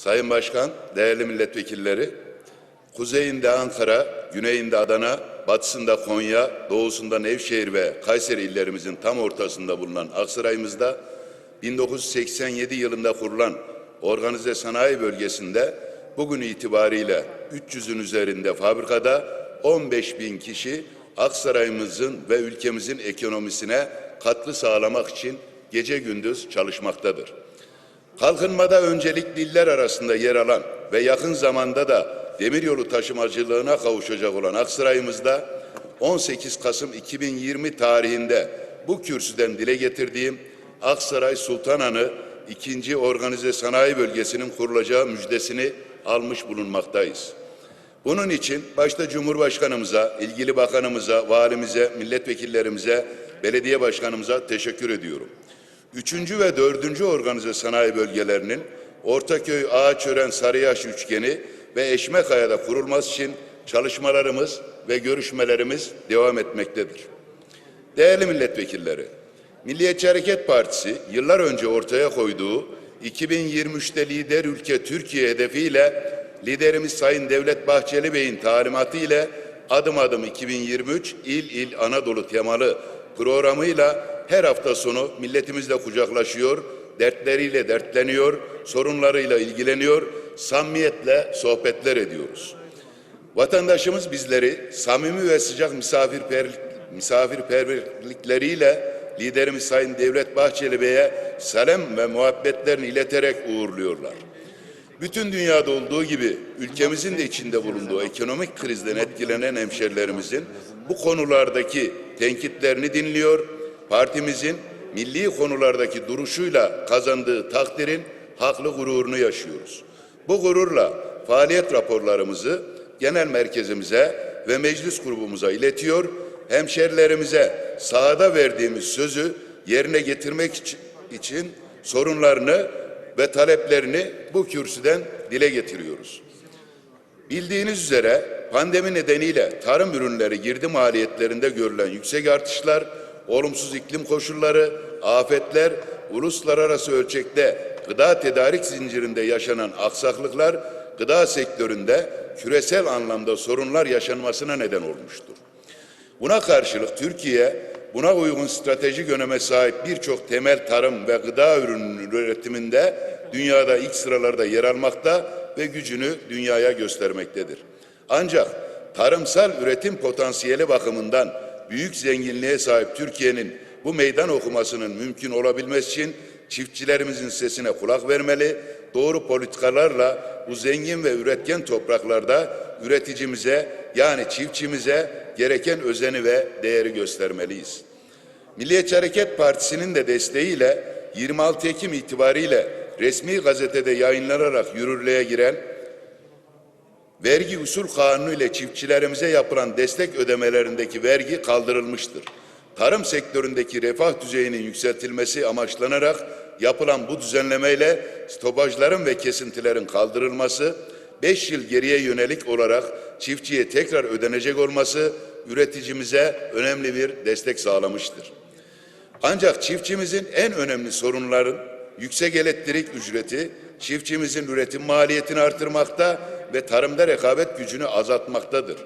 Sayın Başkan, değerli milletvekilleri, kuzeyinde Ankara, güneyinde Adana, batısında Konya, doğusunda Nevşehir ve Kayseri illerimizin tam ortasında bulunan Aksaray'ımızda 1987 yılında kurulan organize sanayi bölgesinde bugün itibariyle 300'ün üzerinde fabrikada 15 bin kişi Aksaray'ımızın ve ülkemizin ekonomisine katkı sağlamak için gece gündüz çalışmaktadır. Kalkınmada öncelikli iller arasında yer alan ve yakın zamanda da demiryolu taşımacılığına kavuşacak olan Aksaray'ımızda 18 Kasım 2020 tarihinde bu kürsüden dile getirdiğim Aksaray Sultananı 2. Organize Sanayi Bölgesi'nin kurulacağı müjdesini almış bulunmaktayız. Bunun için başta Cumhurbaşkanımıza, ilgili bakanımıza, valimize, milletvekillerimize, belediye başkanımıza teşekkür ediyorum. Üçüncü ve dördüncü organize sanayi bölgelerinin Ortaköy, Ağaçören, Sarıyaş üçgeni ve Eşmekaya'da kurulması için çalışmalarımız ve görüşmelerimiz devam etmektedir. Değerli milletvekilleri, Milliyetçi Hareket Partisi yıllar önce ortaya koyduğu 2023'te lider ülke Türkiye hedefiyle liderimiz Sayın Devlet Bahçeli Bey'in talimatı ile adım adım 2023 il il Anadolu temalı programıyla her hafta sonu milletimizle kucaklaşıyor, dertleriyle dertleniyor, sorunlarıyla ilgileniyor, samimiyetle sohbetler ediyoruz. Vatandaşımız bizleri samimi ve sıcak misafirperlik, misafirperverlikleriyle liderimiz Sayın Devlet Bahçeli Bey'e selam ve muhabbetlerini ileterek uğurluyorlar. Bütün dünyada olduğu gibi ülkemizin de içinde bulunduğu ekonomik krizden etkilenen hemşerilerimizin bu konulardaki tenkitlerini dinliyor, partimizin milli konulardaki duruşuyla kazandığı takdirin haklı gururunu yaşıyoruz. Bu gururla faaliyet raporlarımızı genel merkezimize ve meclis grubumuza iletiyor, hemşerilerimize sahada verdiğimiz sözü yerine getirmek için- sorunlarını ve taleplerini bu kürsüden dile getiriyoruz. Bildiğiniz üzere pandemi nedeniyle tarım ürünleri girdi maliyetlerinde görülen yüksek artışlar, olumsuz iklim koşulları, afetler, uluslararası ölçekte gıda tedarik zincirinde yaşanan aksaklıklar gıda sektöründe küresel anlamda sorunlar yaşanmasına neden olmuştur. Buna karşılık Türkiye buna uygun stratejik öneme sahip birçok temel tarım ve gıda ürününün üretiminde dünyada ilk sıralarda yer almakta ve gücünü dünyaya göstermektedir. Ancak tarımsal üretim potansiyeli bakımından büyük zenginliğe sahip Türkiye'nin bu meydan okumasının mümkün olabilmesi için çiftçilerimizin sesine kulak vermeli, doğru politikalarla bu zengin ve üretken topraklarda üreticimize yani çiftçimize gereken özeni ve değeri göstermeliyiz. Milliyetçi Hareket Partisi'nin de desteğiyle 26 Ekim itibariyle resmi gazetede yayınlanarak yürürlüğe giren vergi usul kanunu ile çiftçilerimize yapılan destek ödemelerindeki vergi kaldırılmıştır. Tarım sektöründeki refah düzeyinin yükseltilmesi amaçlanarak yapılan bu düzenlemeyle stopajların ve kesintilerin kaldırılması, 5 yıl geriye yönelik olarak çiftçiye tekrar ödenecek olması üreticimize önemli bir destek sağlamıştır. Ancak çiftçimizin en önemli sorunların yüksek elektrik ücreti, çiftçimizin üretim maliyetini artırmakta ve tarımda rekabet gücünü azaltmaktadır.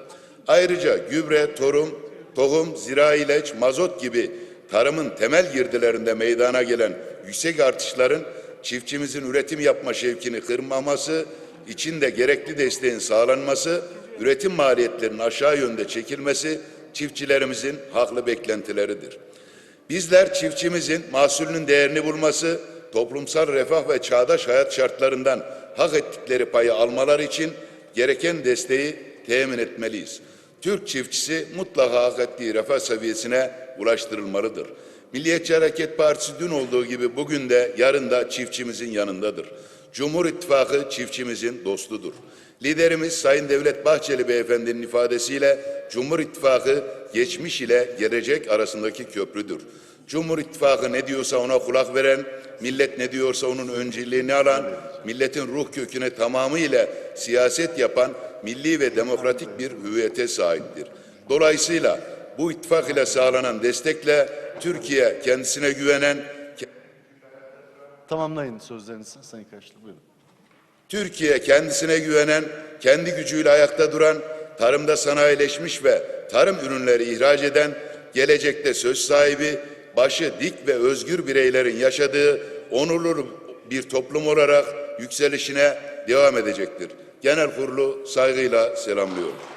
Ayrıca gübre, tohum, tohum, zirai ilaç, mazot gibi tarımın temel girdilerinde meydana gelen yüksek artışların çiftçimizin üretim yapma şevkini kırmaması için de gerekli desteğin sağlanması, üretim maliyetlerinin aşağı yönde çekilmesi çiftçilerimizin haklı beklentileridir. Bizler çiftçimizin mahsulünün değerini bulması, toplumsal refah ve çağdaş hayat şartlarından hak ettikleri payı almaları için gereken desteği temin etmeliyiz. Türk çiftçisi mutlaka hak ettiği refah seviyesine ulaştırılmalıdır. Milliyetçi Hareket Partisi dün olduğu gibi bugün de yarın da çiftçimizin yanındadır. Cumhur İttifakı çiftçimizin dostudur. Liderimiz Sayın Devlet Bahçeli Beyefendinin ifadesiyle Cumhur İttifakı geçmiş ile gelecek arasındaki köprüdür. Cumhur İttifakı ne diyorsa ona kulak veren, millet ne diyorsa onun önceliğini alan, milletin ruh köküne tamamıyla siyaset yapan milli ve demokratik bir hüviyete sahiptir. Dolayısıyla bu ittifak ile sağlanan destekle Türkiye kendisine güvenen, Tamamlayın sözlerinizi Sayın Kaşlı. Buyurun. Türkiye kendisine güvenen, kendi gücüyle ayakta duran, tarımda sanayileşmiş ve tarım ürünleri ihraç eden, gelecekte söz sahibi, başı dik ve özgür bireylerin yaşadığı onurlu bir toplum olarak yükselişine devam edecektir. Genel kurulu saygıyla selamlıyorum.